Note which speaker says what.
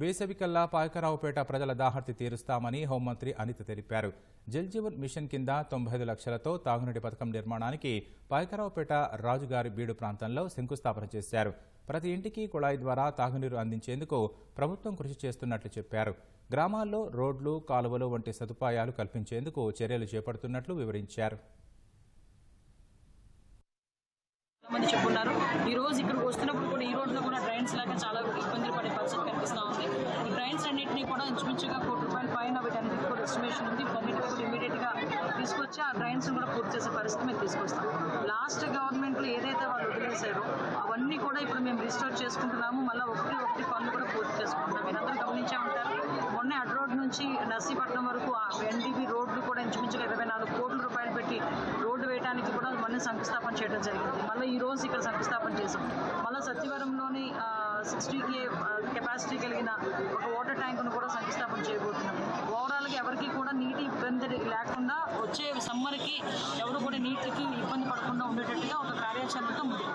Speaker 1: వేసవికల్లా పాయకరావుపేట ప్రజల దాహర్తి తీరుస్తామని హోంమంత్రి అనిత తెలిపారు. జల్జీవన్ మిషన్ కింద తొంభై ఐదు లక్షలతో తాగునీటి పథకం నిర్మాణానికి పాయకరావుపేట రాజుగారి బీడు ప్రాంతంలో శంకుస్థాపన చేశారు. ప్రతి ఇంటికి కుళాయి ద్వారా తాగునీరు అందించేందుకు ప్రభుత్వం కృషి చేస్తున్నట్లు చెప్పారు. గ్రామాల్లో రోడ్లు కాలువలు వంటి సదుపాయాలు కల్పించేందుకు చర్యలు చేపడుతున్నట్లు వివరించారు.
Speaker 2: మంది చెప్పున్నారు. ఈ రోజు ఇక్కడికి వస్తున్నప్పుడు కూడా ఈ రోడ్లో కూడా డ్రైన్స్ లాగా చాలా ఇబ్బందులు పడే పరిస్థితి కనిపిస్తూ ఉంది ఈ డ్రైన్స్ కూడా ఇంచుమించుగా కోటి రూపాయల పైన వీటన్నిటికి కూడా ఎస్టిమేషన్ ఉంది. వీటన్నిటిని కూడా ఇమీడియట్గా తీసుకొచ్చి ఆ డ్రైన్స్ కూడా పూర్తి చేసే పరిస్థితి మేము తీసుకొస్తాం. లాస్ట్ గవర్నమెంట్లో ఏదైతే వాళ్ళు వదిలేశారో అవన్నీ కూడా ఇప్పుడు మేము రిస్టోర్ చేసుకుంటున్నాము. మళ్ళీ ఒకటి ఒకటి పనులు కూడా పూర్తి చేసుకుంటున్నాం మీరందరూ గమనించే ఉంటారు. మొన్న అడ్ రోడ్ నుంచి నర్సీపట్నం వరకు ఎన్డీబీ రోడ్లు కూడా ఇంచుమించుగా ఇరవై నాలుగు కోట్ల రూపాయలు పెట్టి రోడ్డు వేయడానికి కూడా మొన్న శంకుస్థాపన చేయడం జరిగింది. మళ్ళీ ఈ రోజు ఇక్కడ శంకుస్థాపన చేసాం మళ్ళీ సత్యవరంలోని సిక్స్టీ కే కెపాసిటీ కలిగిన ఒక వాటర్ ట్యాంకును శంకుస్థాపన చేయబోతున్నాం ఓవరాల్గా ఎవరికి కూడా నీటి ఇబ్బంది లేకుండా వచ్చే సమ్మర్కి ఎవరు కూడా నీటికి ఇబ్బంది పడకుండా ఉండేటట్టుగా ఒక కార్యాచరణతో ముందుకు